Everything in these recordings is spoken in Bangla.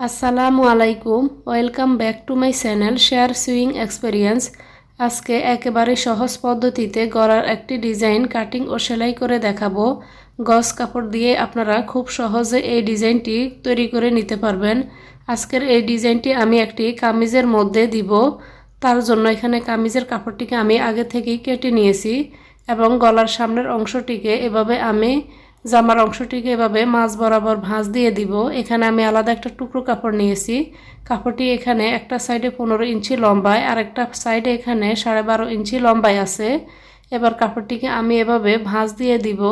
আসসালামু আলাইকুম, welcome back to my channel share swing experience. আজকে একেবারে সহজ পদ্ধতিতে গড়ার একটি ডিজাইন কাটিং ও সেলাই করে দেখাবো। গস কাপড় দিয়ে আপনারা খুব সহজে এই ডিজাইনটি তৈরি করে নিতে পারবেন। আজকের এই ডিজাইনটি আমি একটি কামিজের মধ্যে দিব। তার জন্য এখানে কামিজের কাপড়টিকে আমি আগে থেকেই কেটে নিয়েছি এবং গলার সামনের অংশটিকে এভাবে আমি জামার অংশটিকে এভাবে মাছ বরাবর ভাঁজ দিয়ে দিব। এখানে আমি আলাদা একটা টুকরো কাপড় নিয়েছি। কাপড়টি এখানে একটা সাইডে পনেরো ইঞ্চি লম্বায় আর একটা সাইডে এখানে সাড়ে বারো ইঞ্চি লম্বায় আছে। এবার কাপড়টিকে আমি এভাবে ভাঁজ দিয়ে দিব।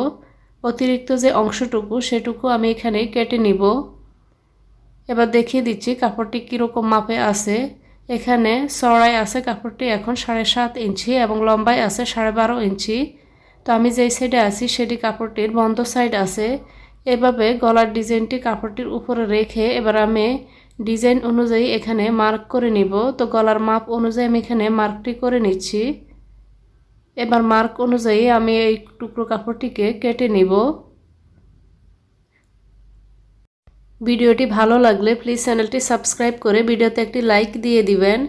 অতিরিক্ত যে অংশটুকু, সেটুকু আমি এখানে কেটে নিব। এবার দেখিয়ে দিচ্ছি কাপড়টি কীরকম মাপে আছে। এখানে চড়াই আছে কাপড়টি এখন সাড়ে সাত ইঞ্চি এবং লম্বায় আছে সাড়ে বারো ইঞ্চি। তো আমি যেই সাইডে আছি, সেটি কাপড়টির বন্ধ সাইড আছে। এভাবে গলার ডিজাইনটি কাপড়টির উপরে রেখে এবার আমি ডিজাইন অনুযায়ী এখানে মার্ক করে নিব। তো গলার মাপ অনুযায়ী আমি এখানে মার্কটি করে নিচ্ছি। এবার মার্ক অনুযায়ী আমি এই টুকরো কাপড়টিকে কেটে নিব। ভিডিওটি ভালো লাগলে প্লিজ চ্যানেলটি সাবস্ক্রাইব করে ভিডিওতে একটি লাইক দিয়ে দিবেন।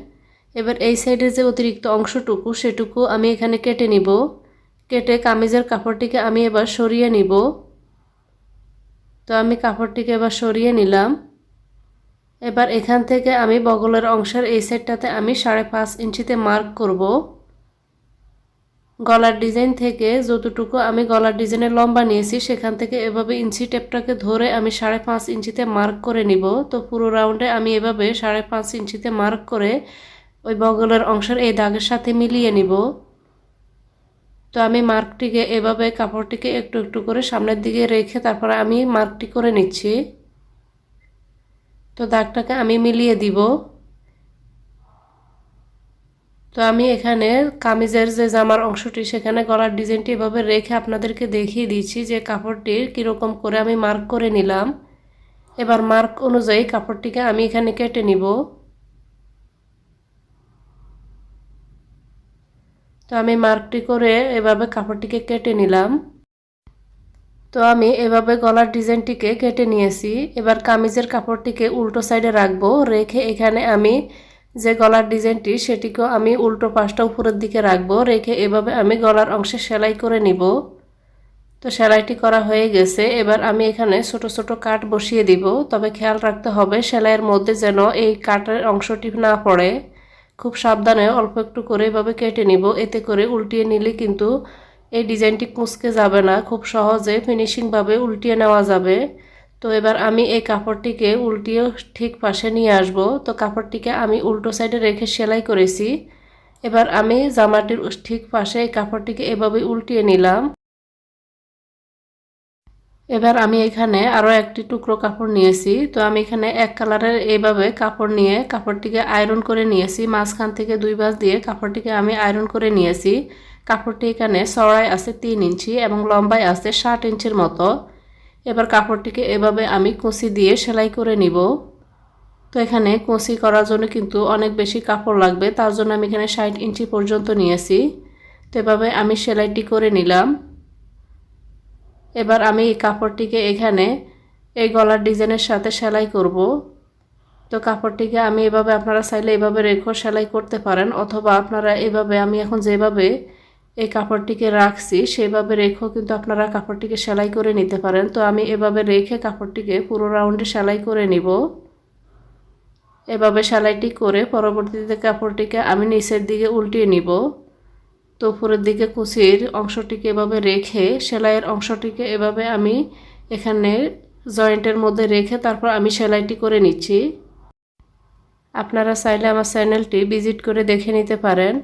এবার এই সাইডের যে অতিরিক্ত অংশটুকু, সেটুকু আমি এখানে কেটে নিব। কেটে কামিজের কাপড়টিকে আমি এবার সরিয়ে নিব। তো আমি কাপড়টিকে এবার সরিয়ে নিলাম। এবার এখান থেকে আমি বগলের অংশের এই সাইডটাতে আমি সাড়ে পাঁচ ইঞ্চিতে মার্ক করব। গলার ডিজাইন থেকে যতটুকু আমি গলার ডিজাইনের লম্বা নিয়েছি, সেখান থেকে এভাবে ইঞ্চি টেপটাকে ধরে আমি সাড়ে পাঁচ ইঞ্চিতে মার্ক করে নিব। তো পুরো রাউন্ডে আমি এভাবে সাড়ে পাঁচ ইঞ্চিতে মার্ক করে ওই বগলের অংশের এই দাগের সাথে মিলিয়ে নিব। তো আমি মার্কটিকে এভাবে কাপড়টিকে একটু একটু করে সামনের দিকে রেখে তারপরে আমি মার্কটি করে নিচ্ছি। তো দাগটাকে আমি মিলিয়ে দিব। তো আমি এখানে কামিজের যে জামার অংশটি, সেখানে গলার ডিজাইনটি এভাবে রেখে আপনাদেরকে দেখিয়ে দিচ্ছি যে কাপড়টির কীরকম করে আমি মার্ক করে নিলাম। এবার মার্ক অনুযায়ী কাপড়টিকে আমি এখানে কেটে নিব। তো আমি মার্কটি করে এভাবে কাপড়টিকে কেটে নিলাম। তো আমি এভাবে গলার ডিজাইনটিকে কেটে নিয়েছি। এবার কামিজের কাপড়টিকে উল্টো সাইডে রাখব। রেখে এখানে আমি যে গলার ডিজাইনটি, সেটিকেও আমি উল্টো পাশটা উপরের দিকে রাখব। রেখে এভাবে আমি গলার অংশে সেলাই করে নিব। তো সেলাইটি করা হয়ে গেছে। এবার আমি এখানে ছোট ছোট কাট বসিয়ে দিব। তবে খেয়াল রাখতে হবে, সেলাইয়ের মধ্যে যেন এই কাটের অংশটি না পড়ে। খুব সাবধানে অল্প একটু করে এভাবে কেটে নিব। এতে করে উল্টিয়ে নিলে কিন্তু এই ডিজাইনটি কুঁচকে যাবে না। খুব সহজে ফিনিশিংভাবে উল্টিয়ে নেওয়া যাবে। তো এবার আমি এই কাপড়টিকে উল্টিয়ে ঠিক পাশে নিয়ে আসব। তো কাপড়টিকে আমি উল্টো সাইডে রেখে সেলাই করেছি। এবার আমি জামাটির ঠিক পাশে এই কাপড়টিকে এভাবে উল্টিয়ে নিলাম। এবার আমি এখানে আরও একটি টুকরো কাপড় নিয়েছি। তো আমি এখানে এক কালারের এইভাবে কাপড় নিয়ে কাপড়টিকে আয়রন করে নিয়েছি। মাঝখান থেকে দুই বাস দিয়ে কাপড়টিকে আমি আয়রন করে নিয়েছি। কাপড়টি এখানে চড়াই আছে তিন ইঞ্চি এবং লম্বায় আছে ষাট ইঞ্চির মতো। এবার কাপড়টিকে এভাবে আমি কুঁচি দিয়ে সেলাই করে নিব। তো এখানে কুঁচি করার জন্য কিন্তু অনেক বেশি কাপড় লাগবে। তার জন্য আমি এখানে ষাট ইঞ্চি পর্যন্ত নিয়েছি। তো এভাবে আমি সেলাইটি করে নিলাম। এবার আমি এই কাপড়টিকে এখানে এই গলার ডিজাইনের সাথে সেলাই করব। তো কাপড়টিকে আমি এভাবে আপনারা চাইলে এভাবে রেখো, সেলাই করতে পারেন, অথবা আপনারা এভাবে আমি এখন যেভাবে এই কাপড়টিকে রাখছি, সেভাবে রেখেও কিন্তু আপনারা কাপড়টিকে সেলাই করে নিতে পারেন। তো আমি এভাবে রেখে কাপড়টিকে পুরো রাউন্ডে সেলাই করে নিব। এভাবে সেলাইটি করে পরবর্তীতে কাপড়টিকে আমি নিচের দিকে উল্টিয়ে নিব। তো উপরের দিকে কুচির অংশটিকে এভাবে রেখে, সেলাইয়ের অংশটিকে এভাবে আমি এখানে জয়েন্টের মধ্যে রেখে তারপর আমি সেলাইটি করে নিচ্ছি। আপনারা চাইলে আমার চ্যানেলটি ভিজিট করে দেখে নিতে পারেন।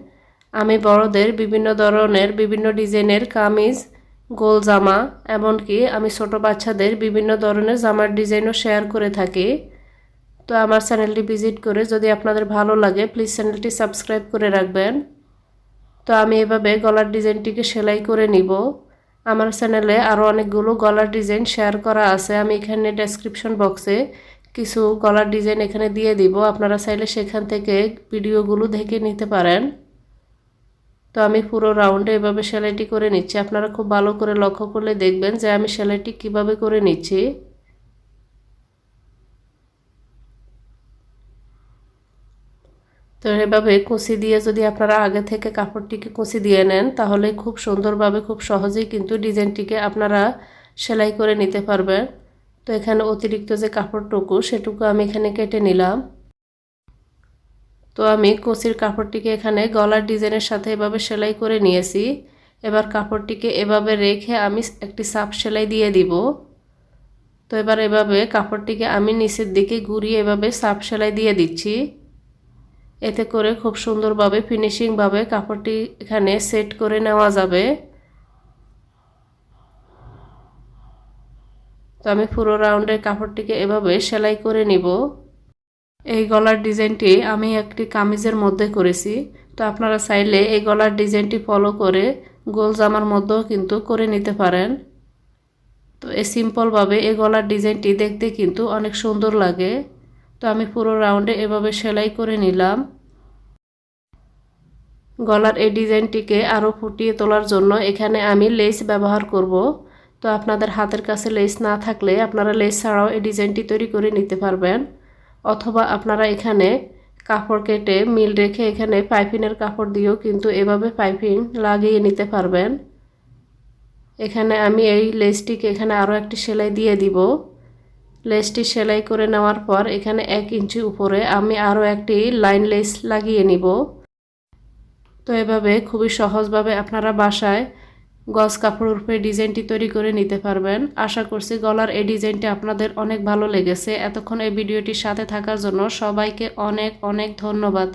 আমি বড়দের বিভিন্ন ধরনের, বিভিন্ন ডিজাইনের কামিজ, গোল জামা, এমনকি আমি ছোট বাচ্চাদের বিভিন্ন ধরনের জামার ডিজাইনও শেয়ার করে থাকি। তো আমার চ্যানেলটি ভিজিট করে যদি আপনাদের ভালো লাগে, প্লিজ চ্যানেলটি সাবস্ক্রাইব করে রাখবেন। তো আমি এভাবে গলার ডিজাইনটিকে সেলাই করে নিব। আমার চ্যানেলে আরও অনেকগুলো গলার ডিজাইন শেয়ার করা আছে। আমি এখানে ডেসক্রিপশন বক্সে কিছু গলার ডিজাইন এখানে দিয়ে দিব। আপনারা চাইলে সেখান থেকে ভিডিওগুলো দেখে নিতে পারেন। তো আমি পুরো রাউন্ডে এভাবে সেলাইটি করে নিচ্ছি। আপনারা খুব ভালো করে লক্ষ্য করলে দেখবেন যে আমি সেলাইটি কীভাবে করে নিচ্ছি। তো এভাবে কুচি দিয়ে যদি আপনারা আগে থেকে কাপড়টিকে কুচি দিয়ে নেন, তাহলে খুব সুন্দরভাবে, খুব সহজেই কিন্তু ডিজাইনটিকে আপনারা সেলাই করে নিতে পারবেন। তো এখানে অতিরিক্ত যে কাপড়টুকু, সেটুকু আমি এখানে কেটে নিলাম। তো আমি কুচির কাপড়টিকে এখানে গলার ডিজাইনের সাথে এভাবে সেলাই করে নিয়েছি। এবার কাপড়টিকে এভাবে রেখে আমি একটি সাপ সেলাই দিয়ে দিব। তো এবার এভাবে কাপড়টিকে আমি নিচের দিকে ঘুরিয়ে এভাবে সাপ সেলাই দিয়ে দিচ্ছি। এতে করে খুব সুন্দরভাবে ফিনিশিংভাবে কাপড়টি এখানে সেট করে নেওয়া যাবে। তো আমি পুরো রাউন্ডের কাপড়টিকে এভাবে সেলাই করে নিব। এই গলার ডিজাইনটি আমি একটি কামিজের মধ্যে করেছি। তো আপনারা চাইলে এই গলার ডিজাইনটি ফলো করে গোল জামার মধ্যেও কিন্তু করে নিতে পারেন। তো এই সিম্পলভাবে এই গলার ডিজাইনটি দেখতে কিন্তু অনেক সুন্দর লাগে। তো আমি পুরো রাউন্ডে এভাবে সেলাই করে নিলাম। গলার এই ডিজাইনটিকে আরও ফুটিয়ে তোলার জন্য এখানে আমি লেস ব্যবহার করব। তো আপনাদের হাতের কাছে লেস না থাকলে আপনারা লেস ছাড়াও এই ডিজাইনটি তৈরি করে নিতে পারবেন। অথবা আপনারা এখানে কাপড় কেটে মিল রেখে এখানে পাইপিনের কাপড় দিয়েও কিন্তু এভাবে পাইপিং লাগিয়ে নিতে পারবেন। এখানে আমি এই লেসটিকে এখানে আরও একটি সেলাই দিয়ে দিব। লেসটি সেলাই করে নেওয়ার পর এখানে এক ইঞ্চি উপরে আমি আরও একটি লাইন লেস লাগিয়ে নিব। তো এভাবে খুবই সহজভাবে আপনারা বাসায় গজ কাপড় উপরে ডিজাইনটি তৈরি করে নিতে পারবেন। আশা করছি গলার এই ডিজাইনটি আপনাদের অনেক ভালো লেগেছে। এতক্ষণ এই ভিডিওটির সাথে থাকার জন্য সবাইকে অনেক অনেক ধন্যবাদ।